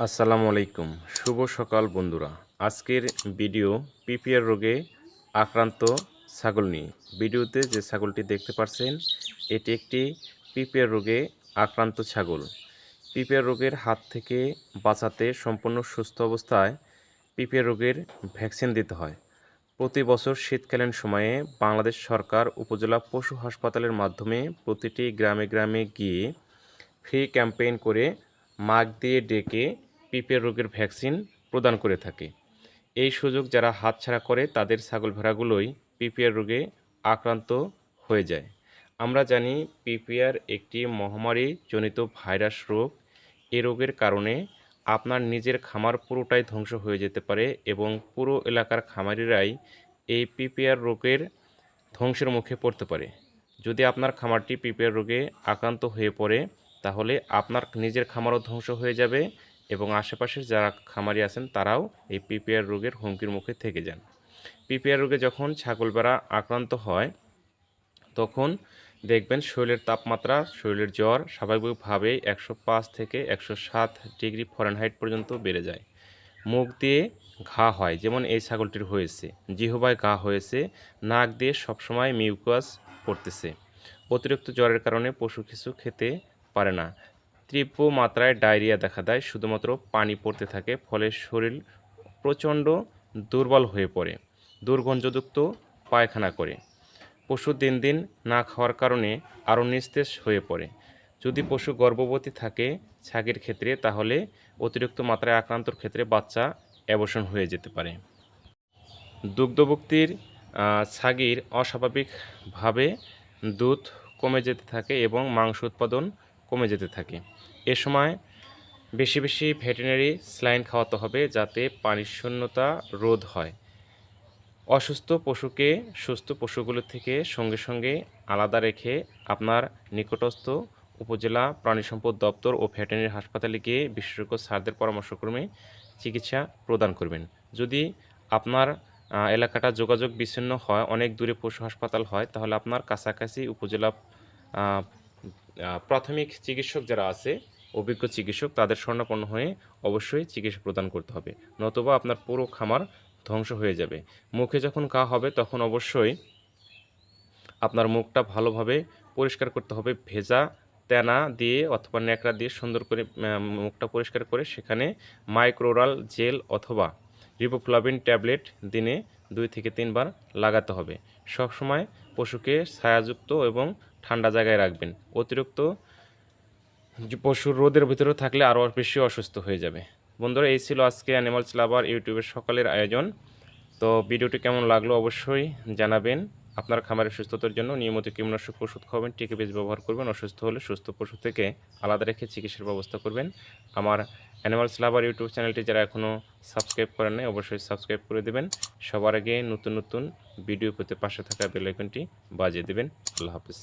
আসসালামু আলাইকুম। শুভ সকাল, বন্ধুরা। আজকের ভিডিও পিপিআর রোগে আক্রান্ত ছাগল নিয়ে। ভিডিওতে যে ছাগলটি দেখতে পাচ্ছেন এটি একটি পিপিআর রোগে আক্রান্ত ছাগল। পিপিআর রোগের হাত থেকে বাঁচাতে সম্পূর্ণ সুস্থ অবস্থায় পিপিআর রোগের ভ্যাকসিন দিতে হয়। প্রতি বছর শীতকালীন সময়ে বাংলাদেশ সরকার উপজেলা পশু হাসপাতালের মাধ্যমে প্রতিটি গ্রামে গ্রামে গিয়ে ফ্রি ক্যাম্পেইন করে মাগ দিয়ে ডেকে পিপিআর রোগের ভ্যাকসিন প্রদান করে থাকে। এই সুযোগ যারা হাতছাড়া করে, তাদের ছাগল ভেড়াগুলোই পিপিআর রোগে আক্রান্ত হয়ে যায়। আমরা জানি পিপিআর একটি মহামারী জনিত ভাইরাস রোগ। এই রোগের কারণে আপনার নিজের খামার পুরোটাই ধ্বংস হয়ে যেতে পারে এবং পুরো এলাকার খামারিরাই এই পিপিআর রোগের ধ্বংসের মুখে পড়তে পারে। যদি আপনার খামারটি পিপিআর রোগে আক্রান্ত হয়ে পড়ে, তাহলে আপনার নিজের খামারও ধ্বংস হয়ে যাবে এবং আশেপাশের যারা খামারি আছেন, তারাও এই পিপিআর রোগের হুমকির মুখে থেকে যান। পিপিআর রোগে যখন ছাগল বেড়া আক্রান্ত হয়, তখন দেখবেন শরীরের তাপমাত্রা, শরীরের জ্বর স্বাভাবিকভাবে একশো পাঁচ থেকে একশো সাত ডিগ্রি ফরেনহাইট পর্যন্ত বেড়ে যায়। মুখ দিয়ে ঘা হয়, যেমন এই ছাগলটির হয়েছে। জিহবায় ঘা হয়েছে, নাক দিয়ে সবসময় মিউকাস পড়তেছে। অতিরিক্ত জ্বরের কারণে পশু কিছু খেতে পারে না। তীব্র মাত্রায় ডায়রিয়া দেখা দেয়, শুধুমাত্র পানি পড়তে থাকে, ফলে শরীর প্রচণ্ড দুর্বল হয়ে পড়ে, দুর্গন্ধযুক্ত পায়খানা করে। পশু দিন দিন না খাওয়ার কারণে আরও নিস্তেজ হয়ে পড়ে। যদি পশু গর্ভবতী থাকে ছাগের ক্ষেত্রে, তাহলে অতিরিক্ত মাত্রায় আক্রান্তর ক্ষেত্রে বাচ্চা অ্যাবর্শন হয়ে যেতে পারে। দুগ্ধভুক্তির ছাগির অস্বাভাবিকভাবে দুধ কমে যেতে থাকে এবং মাংস উৎপাদন কমে যেতে থাকে। এ সময় বেশি বেশি ভেটেরিনারি স্লাইন খাওয়াতে হবে যাতে পানির শূন্যতা রোধ হয়। অসুস্থ পশুকে সুস্থ পশুগুলো থেকে সঙ্গে সঙ্গে আলাদা রেখে আপনার নিকটস্থ উপজেলা প্রাণী সম্পদ দপ্তর ও ভেটেরিনারি হাসপাতালে গিয়ে বিশেষজ্ঞ স্যারদের পরামর্শক্রমে চিকিৎসা প্রদান করবেন। যদি আপনার এলাকাটা যোগাযোগ বিচ্ছিন্ন হয়, অনেক দূরে পশু হাসপাতাল হয়, তাহলে আপনার কাছাকাছি উপজেলা প্রাথমিক চিকিৎসক যারা আছে, অভিজ্ঞ চিকিৎসক, তাদের স্বর্ণাপন্ন হয়ে অবশ্যই চিকিৎসা প্রদান করতে হবে। নতুবা আপনার পুরো খামার ধ্বংস হয়ে যাবে। মুখে যখন ঘা হবে, তখন অবশ্যই আপনার মুখটা ভালোভাবে পরিষ্কার করতে হবে। ভেজা তেনা দিয়ে অথবা ন্যাকড়া দিয়ে সুন্দর করে মুখটা পরিষ্কার করে সেখানে মাইক্রোরাল জেল অথবা রিবোফ্লাভিন ট্যাবলেট দিনে দুই থেকে তিনবার লাগাতে হবে। সবসময় পশুকে ছায়াযুক্ত এবং ঠান্ডা জায়গায় রাখবেন। অতিরিক্ত যে পশুর রোদের ভিতরে থাকলে আরও বেশি অসুস্থ হয়ে যাবে। বন্ধুরা, এই ছিল আজকে অ্যানিমালস লাভার ইউটিউবের সকালের আয়োজন। তো ভিডিওটি কেমন লাগল অবশ্যই জানাবেন। আপনার খামারের সুস্থতার জন্য নিয়মিত কীটনাশক ওষুধ খাবেন, টিকে বীজ ব্যবহার করবেন, অসুস্থ হলে সুস্থ পশু থেকে আলাদা রেখে চিকিৎসার ব্যবস্থা করবেন। আমার অ্যানিমালস লাভার ইউটিউব চ্যানেলটি যারা এখনও সাবস্ক্রাইব করেন নাই, অবশ্যই সাবস্ক্রাইব করে দেবেন। সবার আগে নতুন নতুন ভিডিও পেতে পাশে থাকা বেলাইকনটি বাজিয়ে দেবেন। আল্লাহ হাফিজ।